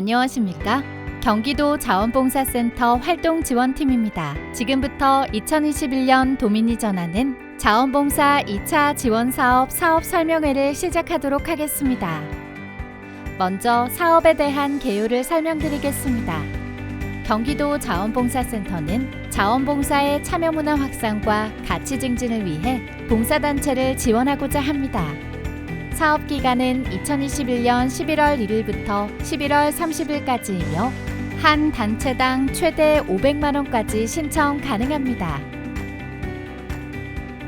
안녕하십니까? 경기도 자원봉사센터 활동 지원팀입니다. 지금부터 2021년 도민이 전하는 자원봉사 2차 지원 사업 사업 설명회를 시작하도록 하겠습니다. 먼저 사업에 대한 개요를 설명드리겠습니다. 경기도 자원봉사센터는 자원봉사의 참여 문화 확산과 가치 증진을 위해 봉사단체를 지원하고자 합니다. 사업 기간은 2021년 11월 1일부터 11월 30일까지이며 한 단체당 최대 500만 원까지 신청 가능합니다.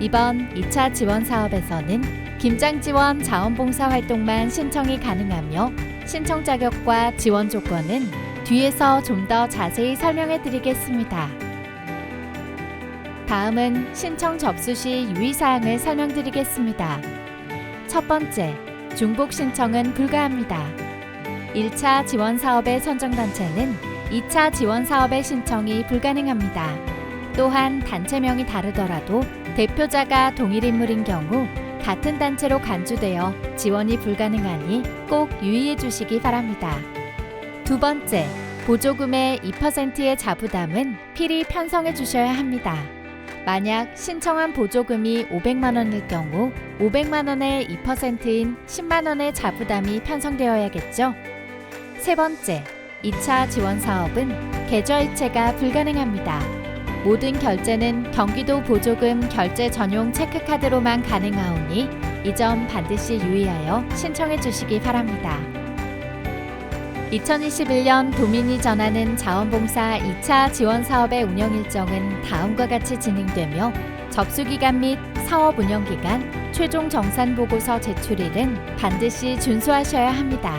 이번 2차 지원 사업에서는 김장 지원 자원봉사 활동만 신청이 가능하며 신청 자격과 지원 조건은 뒤에서 좀 더 자세히 설명해 드리겠습니다. 다음은 신청 접수 시 유의사항을 설명드리겠습니다. 첫 번째, 중복 신청은 불가합니다. 1차 지원 사업의 선정단체는 2차 지원 사업의 신청이 불가능합니다. 또한 단체명이 다르더라도 대표자가 동일 인물인 경우 같은 단체로 간주되어 지원이 불가능하니 꼭 유의해 주시기 바랍니다. 두 번째, 보조금의 2%의 자부담은 필히 편성해 주셔야 합니다. 만약 신청한 보조금이 500만 원일 경우 500만 원의 2%인 10만 원의 자부담이 편성되어야겠죠. 세 번째, 2차 지원 사업은 계좌 이체가 불가능합니다. 모든 결제는 경기도 보조금 결제 전용 체크카드로만 가능하오니 이 점 반드시 유의하여 신청해 주시기 바랍니다. 2021년 도민이 전하는 자원봉사 2차 지원 사업의 운영 일정은 다음과 같이 진행되며 접수 기간 및 사업 운영 기간, 최종 정산 보고서 제출일은 반드시 준수하셔야 합니다.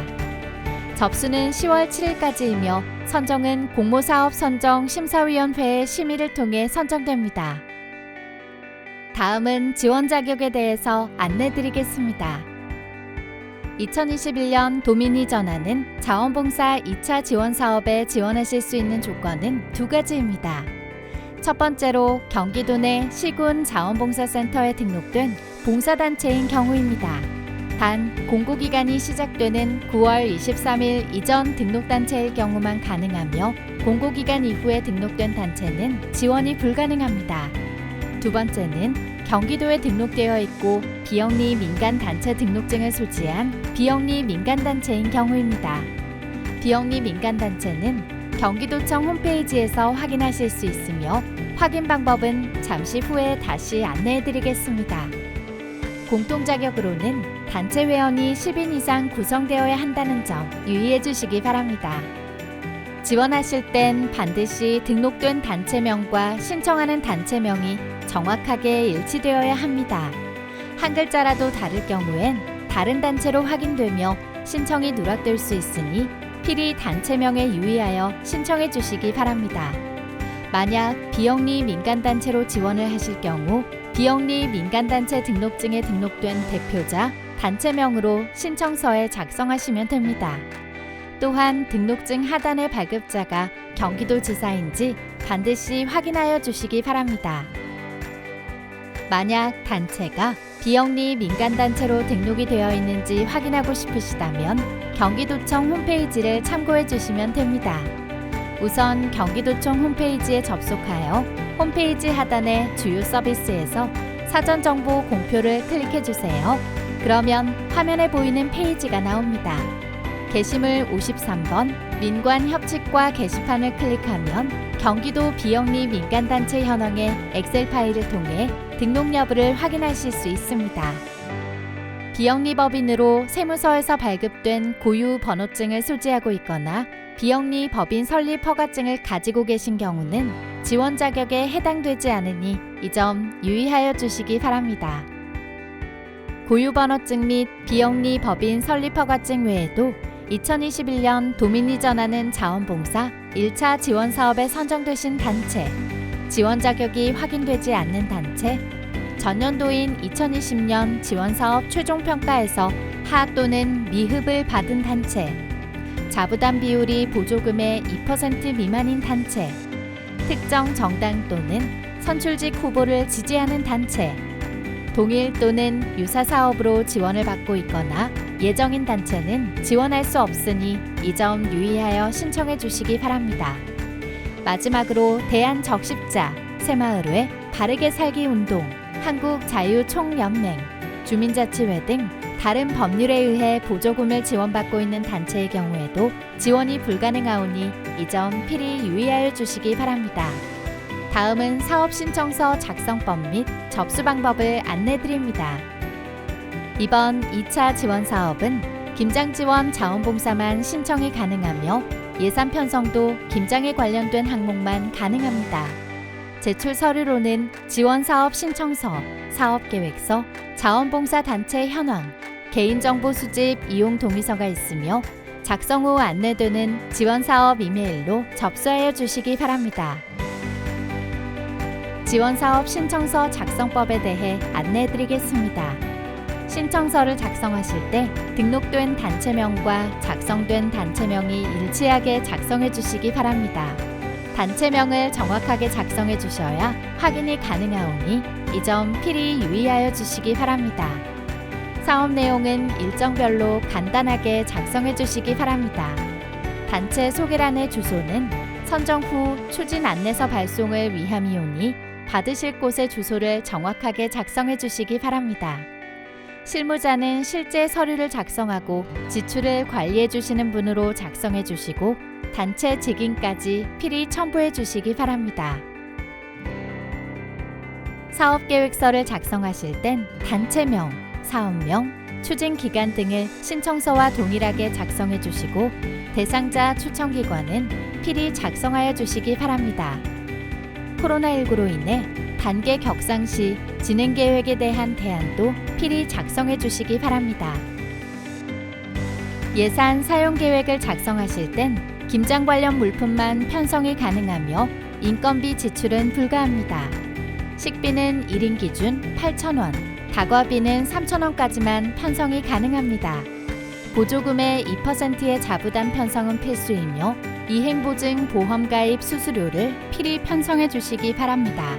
접수는 10월 7일까지이며 선정은 공모사업 선정 심사위원회의 심의를 통해 선정됩니다. 다음은 지원 자격에 대해서 안내 드리겠습니다. 2021년 도민이 전하는 자원봉사 2차 지원 사업에 지원하실 수 있는 조건은 두 가지입니다. 첫 번째로 경기도 내 시군 자원봉사센터에 등록된 봉사단체인 경우입니다. 단 공고기간이 시작되는 9월 23일 이전 등록단체일 경우만 가능하며 공고기간 이후에 등록된 단체는 지원이 불가능합니다. 두 번째는 경기도에 등록되어 있고 비영리 민간 단체 등록증을 소지한 비영리 민간단체인 경우입니다. 비영리 민간단체는 경기도청 홈페이지에서 확인하실 수 있으며 확인 방법은 잠시 후에 다시 안내해 드리겠습니다. 공통 자격으로는 단체 회원이 10인 이상 구성되어야 한다는 점 유의해 주시기 바랍니다. 지원하실 땐 반드시 등록된 단체명과 신청하는 단체명이 정확하게 일치되어야 합니다. 한 글자라도 다를 경우엔 다른 단체로 확인되며 신청이 누락될 수 있으니 필히 단체명에 유의하여 신청해 주시기 바랍니다. 만약 비영리 민간단체로 지원을 하실 경우 비영리 민간단체 등록증에 등록된 대표자, 단체명으로 신청서에 작성하시면 됩니다. 또한 등록증 하단의 발급자가 경기도지사인지 반드시 확인하여 주시기 바랍니다. 만약 단체가 비영리 민간단체로 등록이 되어 있는지 확인하고 싶으시다면 경기도청 홈페이지를 참고해 주시면 됩니다. 우선 경기도청 홈페이지에 접속하여 홈페이지 하단의 주요 서비스에서 사전 정보 공표를 클릭해 주세요. 그러면 화면에 보이는 페이지가 나옵니다. 게시물 53번 민관 협칙과 게시판을 클릭하면 경기도 비영리 민간단체 현황의 엑셀 파일을 통해 등록 여부를 확인하실 수 있습니다. 비영리 법인으로 세무서에서 발급된 고유 번호증을 소지하고 있거나 비영리 법인 설립 허가증을 가지고 계신 경우는 지원 자격에 해당되지 않으니 이 점 유의하여 주시기 바랍니다. 고유 번호증 및 비영리 법인 설립 허가증 외에도 2021년 도민이 전하는 자원봉사 1차 지원 사업에 선정되신 단체, 지원 자격이 확인되지 않는 단체, 전년도인 2020년 지원 사업 최종 평가에서 하악 또는 미흡을 받은 단체, 자부담 비율이 보조금의 2% 미만인 단체, 특정 정당 또는 선출직 후보를 지지하는 단체, 동일 또는 유사 사업으로 지원을 받고 있거나 예정인 단체는 지원할 수 없으니 이 점 유의하여 신청해 주시기 바랍니다. 마지막으로 대한적십자, 새마을회, 바르게 살기 운동, 한국자유총연맹, 주민자치회 등 다른 법률에 의해 보조금을 지원받고 있는 단체의 경우에도 지원이 불가능하오니 이 점 필히 유의하여 주시기 바랍니다. 다음은 사업 신청서 작성법 및 접수 방법을 안내 드립니다. 이번 2차 지원 사업은 김장 지원 자원봉사만 신청이 가능하며 예산 편성도 김장에 관련된 항목만 가능합니다. 제출 서류로는 지원 사업 신청서, 사업 계획서, 자원봉사 단체 현황, 개인정보 수집 이용 동의서가 있으며 작성 후 안내되는 지원 사업 이메일로 접수하여 주시기 바랍니다. 지원 사업 신청서 작성법에 대해 안내해 드리겠습니다. 신청서를 작성하실 때 등록된 단체명과 작성된 단체명이 일치하게 작성해 주시기 바랍니다. 단체명을 정확하게 작성해 주셔야 확인이 가능하오니 이 점 필히 유의하여 주시기 바랍니다. 사업 내용은 일정별로 간단하게 작성해 주시기 바랍니다. 단체 소개란의 주소는 선정 후 추진 안내서 발송을 위함이오니 받으실 곳의 주소를 정확하게 작성해 주시기 바랍니다. 실무자는 실제 서류를 작성하고 지출을 관리해 주시는 분으로 작성해 주시고 단체 직인까지 필히 첨부해 주시기 바랍니다. 사업 계획서를 작성하실 땐 단체명, 사업명, 추진 기간 등을 신청서와 동일하게 작성해 주시고 대상자 추천 기관은 필히 작성하여 주시기 바랍니다. 코로나19로 인해 단계 격상 시 진행 계획에 대한 대안도 필히 작성해 주시기 바랍니다. 예산 사용 계획을 작성하실 땐 김장 관련 물품만 편성이 가능하며 인건비 지출은 불가합니다. 식비는 1인 기준 8,000원, 다과비는 3,000원까지만 편성이 가능합니다. 보조금의 2%의 자부담 편성은 필수이며 이행보증 보험 가입 수수료를 필히 편성해 주시기 바랍니다.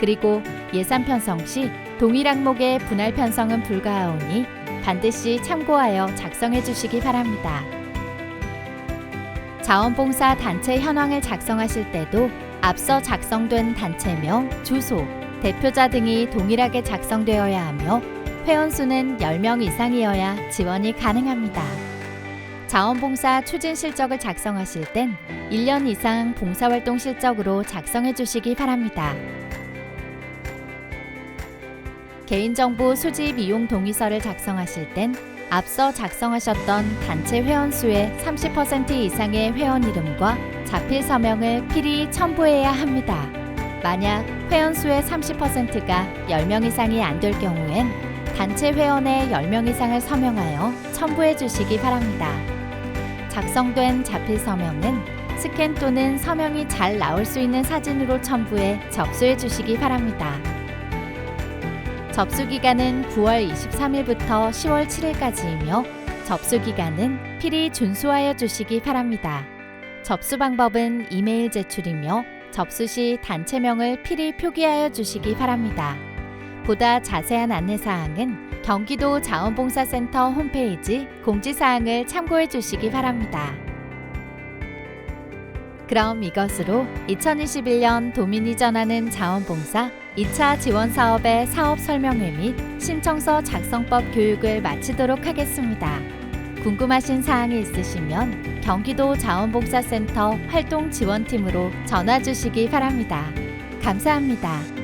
그리고 예산 편성 시 동일 항목의 분할 편성은 불가하오니 반드시 참고하여 작성해 주시기 바랍니다. 자원봉사 단체 현황을 작성하실 때도 앞서 작성된 단체명, 주소, 대표자 등이 동일하게 작성되어야 하며 회원수는 10명 이상이어야 지원이 가능합니다. 자원봉사 추진 실적을 작성하실 땐 1년 이상 봉사활동 실적으로 작성해 주시기 바랍니다. 개인정보 수집 이용 동의서를 작성하실 땐 앞서 작성하셨던 단체 회원수의 30% 이상의 회원 이름과 자필 서명을 필히 첨부해야 합니다. 만약 회원수의 30%가 10명 이상이 안 될 경우엔 단체 회원의 10명 이상을 서명하여 첨부해 주시기 바랍니다. 작성된 자필 서명은 스캔 또는 서명이 잘 나올 수 있는 사진으로 첨부해 접수해 주시기 바랍니다. 접수 기간은 9월 23일부터 10월 7일까지이며 접수 기간은 필히 준수하여 주시기 바랍니다. 접수 방법은 이메일 제출이며 접수 시 단체명을 필히 표기하여 주시기 바랍니다. 보다 자세한 안내 사항은 경기도 자원봉사센터 홈페이지 공지사항을 참고해 주시기 바랍니다. 그럼 이것으로 2021년 도민이 전하는 자원봉사 2차 지원 사업의 사업 설명회 및 신청서 작성법 교육을 마치도록 하겠습니다. 궁금하신 사항이 있으시면 경기도 자원봉사센터 활동 지원팀으로 전화 주시기 바랍니다. 감사합니다.